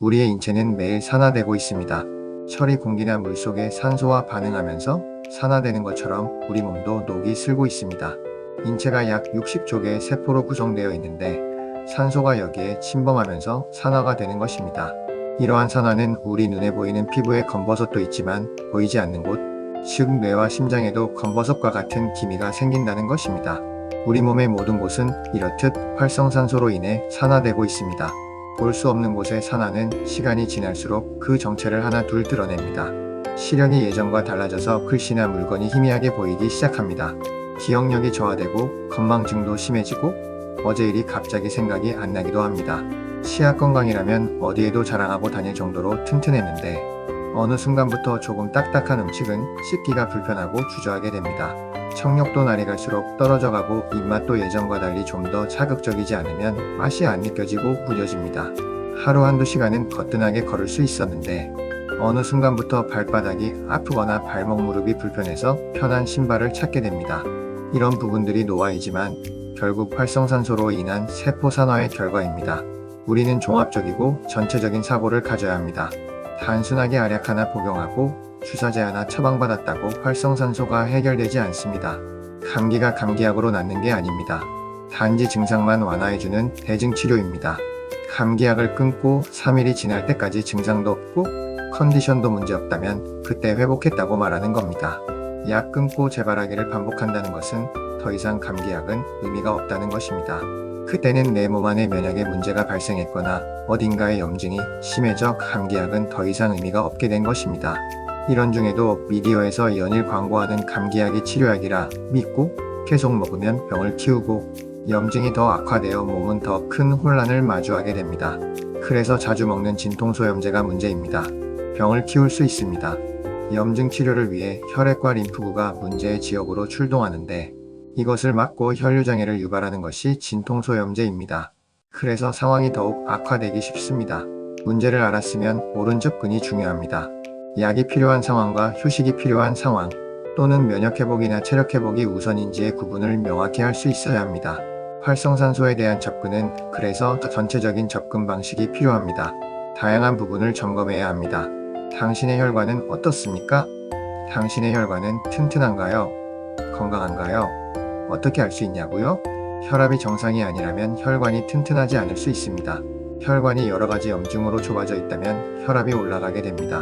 우리의 인체는 매일 산화되고 있습니다. 철이 공기나 물 속의 산소와 반응하면서 산화되는 것처럼 우리 몸도 녹이 슬고 있습니다. 인체가 약 60조 개의 세포로 구성되어 있는데 산소가 여기에 침범하면서 산화가 되는 것입니다. 이러한 산화는 우리 눈에 보이는 피부에 검버섯도 있지만 보이지 않는 곳, 즉 뇌와 심장에도 검버섯과 같은 기미가 생긴다는 것입니다. 우리 몸의 모든 곳은 이렇듯 활성산소로 인해 산화되고 있습니다. 볼 수 없는 곳의 산화는 시간이 지날수록 그 정체를 하나 둘 드러냅니다. 시력이 예전과 달라져서 글씨나 물건이 희미하게 보이기 시작합니다. 기억력이 저하되고 건망증도 심해지고 어제 일이 갑자기 생각이 안 나기도 합니다. 치아 건강이라면 어디에도 자랑하고 다닐 정도로 튼튼했는데 어느 순간부터 조금 딱딱한 음식은 씹기가 불편하고 주저하게 됩니다. 청력도 날이 갈수록 떨어져 가고 입맛도 예전과 달리 좀 더 자극적이지 않으면 맛이 안 느껴지고 구겨집니다. 하루 한두 시간은 거뜬하게 걸을 수 있었는데 어느 순간부터 발바닥이 아프거나 발목 무릎이 불편해서 편한 신발을 찾게 됩니다. 이런 부분들이 노화이지만 결국 활성산소로 인한 세포 산화의 결과입니다. 우리는 종합적이고 전체적인 사고를 가져야 합니다. 단순하게 알약 하나 복용하고 주사 제 하나 처방받았다고 활성산소가 해결되지 않습니다. 감기가 감기약으로 낫는 게 아닙니다. 단지 증상만 완화해주는 대증치료입니다. 감기약을 끊고 3일이 지날 때까지 증상도 없고 컨디션도 문제없다면 그때 회복했다고 말하는 겁니다. 약 끊고 재발하기를 반복한다는 것은 더 이상 감기약은 의미가 없다는 것입니다. 그때는 내 몸 안에 면역에 문제가 발생했거나 어딘가에 염증이 심해져 감기약은 더 이상 의미가 없게 된 것입니다. 이런 중에도 미디어에서 연일 광고하는 감기약이 치료약이라 믿고 계속 먹으면 병을 키우고 염증이 더 악화되어 몸은 더 큰 혼란을 마주하게 됩니다. 그래서 자주 먹는 진통소염제가 문제입니다. 병을 키울 수 있습니다. 염증 치료를 위해 혈액과 림프구가 문제의 지역으로 출동하는데 이것을 막고 혈류장애를 유발하는 것이 진통소염제입니다. 그래서 상황이 더욱 악화되기 쉽습니다. 문제를 알았으면 옳은 접근이 중요합니다. 약이 필요한 상황과 휴식이 필요한 상황 또는 면역회복이나 체력회복이 우선인지의 구분을 명확히 할 수 있어야 합니다. 활성산소에 대한 접근은 그래서 전체적인 접근 방식이 필요합니다. 다양한 부분을 점검해야 합니다. 당신의 혈관은 어떻습니까? 당신의 혈관은 튼튼한가요? 건강한가요? 어떻게 알 수 있냐고요? 혈압이 정상이 아니라면 혈관이 튼튼하지 않을 수 있습니다. 혈관이 여러 가지 염증으로 좁아져 있다면 혈압이 올라가게 됩니다.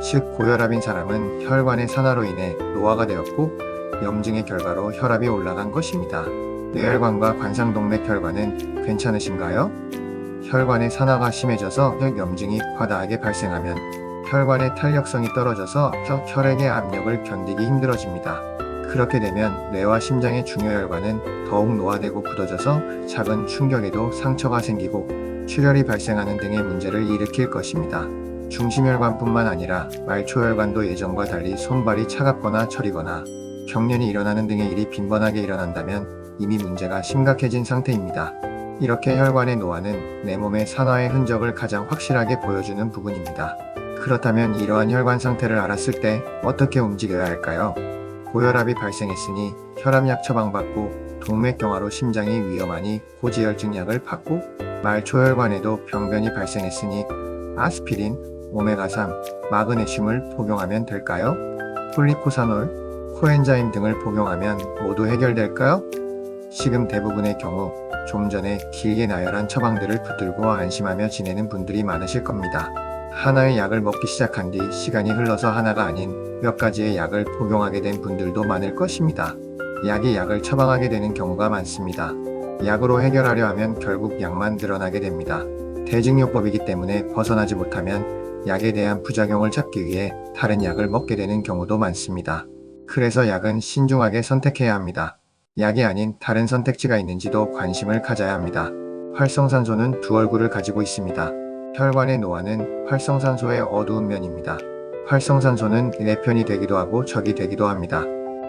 즉 고혈압인 사람은 혈관의 산화로 인해 노화가 되었고 염증의 결과로 혈압이 올라간 것입니다. 뇌혈관과 관상동맥 혈관은 괜찮으신가요? 혈관의 산화가 심해져서 염증이 과다하게 발생하면 혈관의 탄력성이 떨어져서 혈액의 압력을 견디기 힘들어집니다. 그렇게 되면 뇌와 심장의 중요 혈관은 더욱 노화되고 굳어져서 작은 충격에도 상처가 생기고 출혈이 발생하는 등의 문제를 일으킬 것입니다. 중심혈관뿐만 아니라 말초혈관도 예전과 달리 손발이 차갑거나 저리거나 경련이 일어나는 등의 일이 빈번하게 일어난다면 이미 문제가 심각해진 상태입니다. 이렇게 혈관의 노화는 내 몸의 산화의 흔적을 가장 확실하게 보여주는 부분입니다. 그렇다면 이러한 혈관 상태를 알았을 때 어떻게 움직여야 할까요? 고혈압이 발생했으니 혈압약 처방받고 동맥경화로 심장이 위험하니 고지혈증약을 받고 말초혈관에도 병변이 발생했으니 아스피린, 오메가3, 마그네슘을 복용하면 될까요? 폴리코사놀, 코엔자임 등을 복용하면 모두 해결될까요? 지금 대부분의 경우 좀 전에 길게 나열한 처방들을 붙들고 안심하며 지내는 분들이 많으실 겁니다. 하나의 약을 먹기 시작한 뒤 시간이 흘러서 하나가 아닌 몇 가지의 약을 복용하게 된 분들도 많을 것입니다. 약이 약을 처방하게 되는 경우가 많습니다. 약으로 해결하려 하면 결국 약만 늘어나게 됩니다. 대증요법이기 때문에 벗어나지 못하면 약에 대한 부작용을 잡기 위해 다른 약을 먹게 되는 경우도 많습니다. 그래서 약은 신중하게 선택해야 합니다. 약이 아닌 다른 선택지가 있는지도 관심을 가져야 합니다. 활성산소는 두 얼굴을 가지고 있습니다. 혈관의 노화는 활성산소의 어두운 면입니다. 활성산소는 내 편이 되기도 하고 적이 되기도 합니다.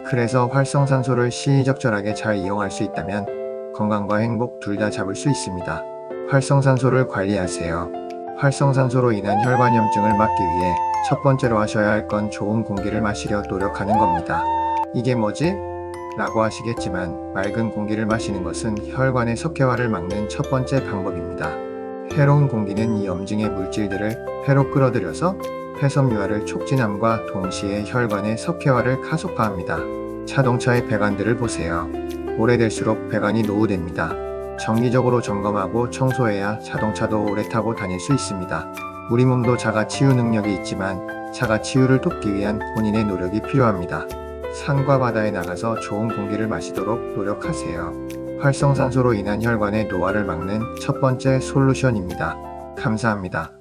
그래서 활성산소를 시의적절하게 잘 이용할 수 있다면 건강과 행복 둘 다 잡을 수 있습니다. 활성산소를 관리하세요. 활성산소로 인한 혈관염증을 막기 위해 첫 번째로 하셔야 할 건 좋은 공기를 마시려 노력하는 겁니다. 이게 뭐지? 라고 하시겠지만 맑은 공기를 마시는 것은 혈관의 석회화를 막는 첫 번째 방법입니다. 새로운 공기는 이 염증의 물질들을 폐로 끌어들여서 폐섬유화를 촉진함과 동시에 혈관의 석회화를 가속화합니다. 자동차의 배관들을 보세요. 오래될수록 배관이 노후됩니다. 정기적으로 점검하고 청소해야 자동차도 오래 타고 다닐 수 있습니다. 우리 몸도 자가 치유 능력이 있지만 자가 치유를 돕기 위한 본인의 노력이 필요합니다. 산과 바다에 나가서 좋은 공기를 마시도록 노력하세요. 활성산소로 인한 혈관의 노화를 막는 첫 번째 솔루션입니다. 감사합니다.